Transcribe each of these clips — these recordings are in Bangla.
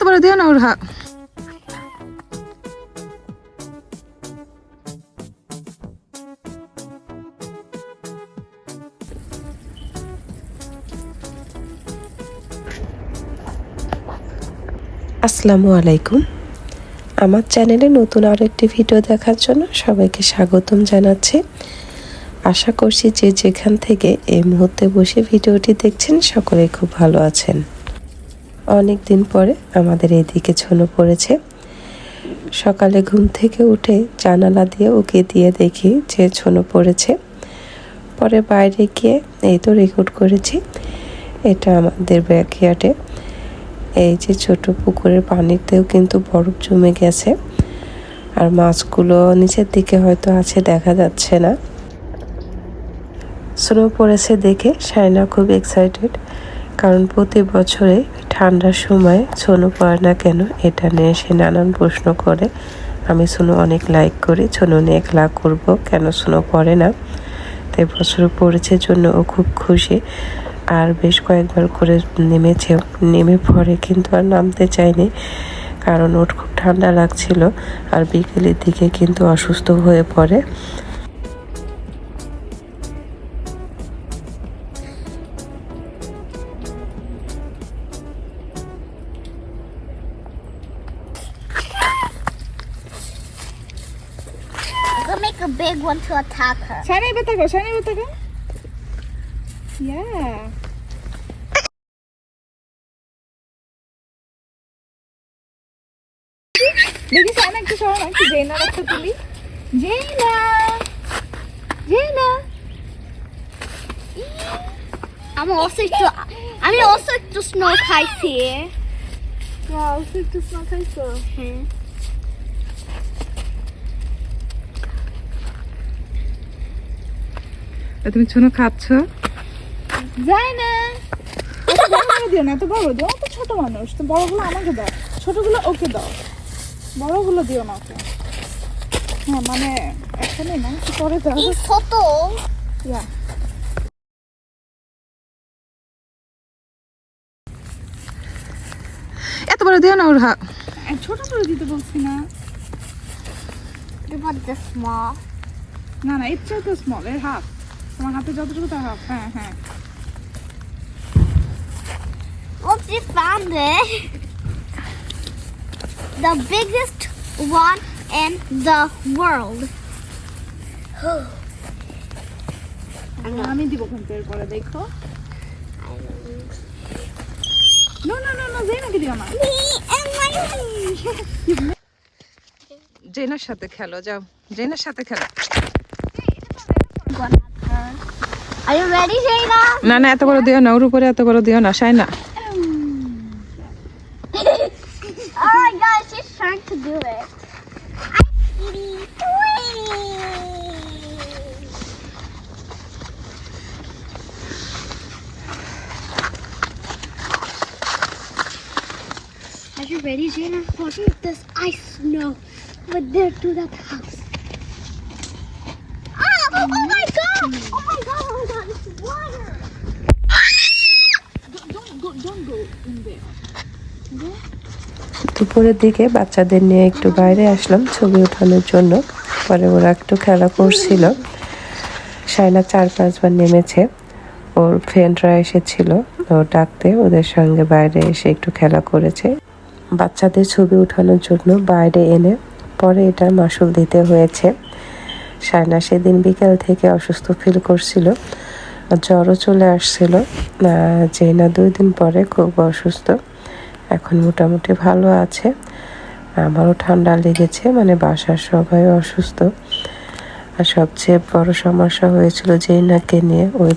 এত বড় দিও না ওর হাত আসসালামু আলাইকুম। আমার চ্যানেলে নতুন আরও একটি ভিডিও দেখার জন্য সবাইকে স্বাগতম জানাচ্ছি। আশা করছি যে যেখান থেকে এই মুহূর্তে বসে ভিডিওটি দেখছেন সকলে খুব ভালো আছেন। অনেক দিন পরে আমাদের এদিকে ছনো পড়েছে। সকালে ঘুম থেকে উঠে জানালা দিয়ে ওকে দিয়ে দেখি যে ছনো পড়েছে। পরে বাইরে গিয়ে এই তো রেকর্ড করেছি, এটা আমাদের ব্যাকইয়ার্ডে এই যে ছোট পুকুরের পানিতেও কিন্তু বরফ জমে গেছে। আর মাছগুলো নিচের দিকে হয়তো আছে, দেখা যাচ্ছে না। স্নো পড়েছে দেখে সাইনা খুব এক্সাইটেড কারণ প্রতি বছরে ঠান্ডার সময় সোনু পড়ে না কেন? এটা নিয়ে সে নানান প্রশ্ন করে। আমি সোনু অনেক লাইক করি। সোনু নিয়ে খেলা করব কেন সোনু পড়ে না? তাই বছর পড়েছে জন্য ও খুব খুশি। আর বেশ কয়েকবার করে নেমেছে। নেমে পরে কিন্তু আর নামতে চায়নি। কারণ ওর খুব ঠান্ডা লাগছিল। আর বিকেলের দিকে কিন্তু অসুস্থ হয়ে পড়ে। Gonna make a big one to attack her. তাকো শাইনা এবার তাকো ইয়া দেখি শাইনা একটু সরো না একটু জেনার একটা তুলি জেনা জেনা also to, I'm also to snow kite here. Wow একটু স্নো খাইছো তুমি ছোনো খাচ্ছ? যাই না। দিও না এত বড় দিও ছোট মানুষ তো বড়গুলো আমাকে দাও। ছোটগুলো ওকে দাও। বড়গুলো দিও না ওকে। হ্যাঁ মানে না দাও। ইয়া। এত বড় দিও না ওর হা ছোট করে দিতে বলছি না। want this small? না না এর চেয়ে তো স্মল এর হাফ তোমার হাতে যতটুকু তার হাফ হ্যাঁ হ্যাঁ। you found it, the biggest one in the world. আমি দিব কিন্তু এরপরে দেখো। নো নো নো নো জেনাকে দিও জেনার সাথে খেলো যাও। জেনার সাথে খেলো Are you ready, Jana? না না এত বড় দিও না ওর উপরে এত বড় দিও না সাই না Alright, guys, she's trying to do it. Are you ready, Jana? Watch this ice snow. But there to that house. দুপুরের দিকে বাচ্চাদের নিয়ে একটু বাইরে আসলাম ছবি ওঠানোর জন্য। পরে ওরা একটু খেলা করছিল। সাইনা চার পাঁচবার নেমেছে। ওর ফ্রেন্ডরা এসেছিল। ও ডাকতে ওদের সঙ্গে বাইরে এসে একটু খেলা করেছে। বাচ্চাদের ছবি ওঠানোর জন্য বাইরে এনে পরে এটার মাসুল দিতে হয়েছে। সাইনা সেদিন বিকেল থেকে অসুস্থ ফিল করছিল। জ্বরও চলে আসছিল। যে না দুই দিন পরে খুব অসুস্থ, এখন মোটামুটি ভালো আছে। আমারও ঠান্ডা লেগেছে মানে বাসার সবাই অসুস্থ। আর সবচেয়ে বড় সমস্যা হয়েছিল জেনাকে নিয়ে ওই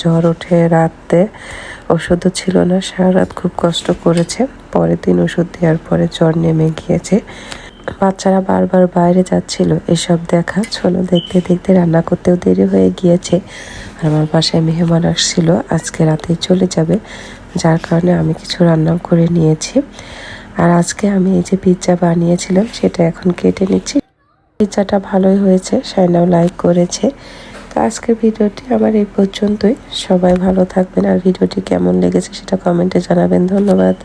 জ্বর ওঠে রাতে ওষুধও ছিল না সারা রাত খুব কষ্ট করেছে। পরের দিন ওষুধ দেওয়ার পরে জ্বর নেমে গিয়েছে। বাচ্চারা বারবার বাইরে যাচ্ছিল। এসব দেখা ছোলো দেখতে দেখতে রান্না করতেও দেরি হয়ে গিয়েছে। আর আমার বাসায় মেহমান আসছিল, আজকে রাতেই চলে যাবে। যার কারণে আমি কিছু রান্নাও করে নিয়েছি। আর আজকে আমি এই যে পিৎজা বানিয়েছিলাম, সেটা এখন কেটে নিচ্ছি। পিৎজাটা ভালোই হয়েছে সাইনাও লাইক করেছে। তো আজকের ভিডিওটি আমার এই পর্যন্তই। সবাই ভালো থাকবেন, আর ভিডিওটি কেমন লেগেছে সেটা কমেন্টে জানাবেন। ধন্যবাদ।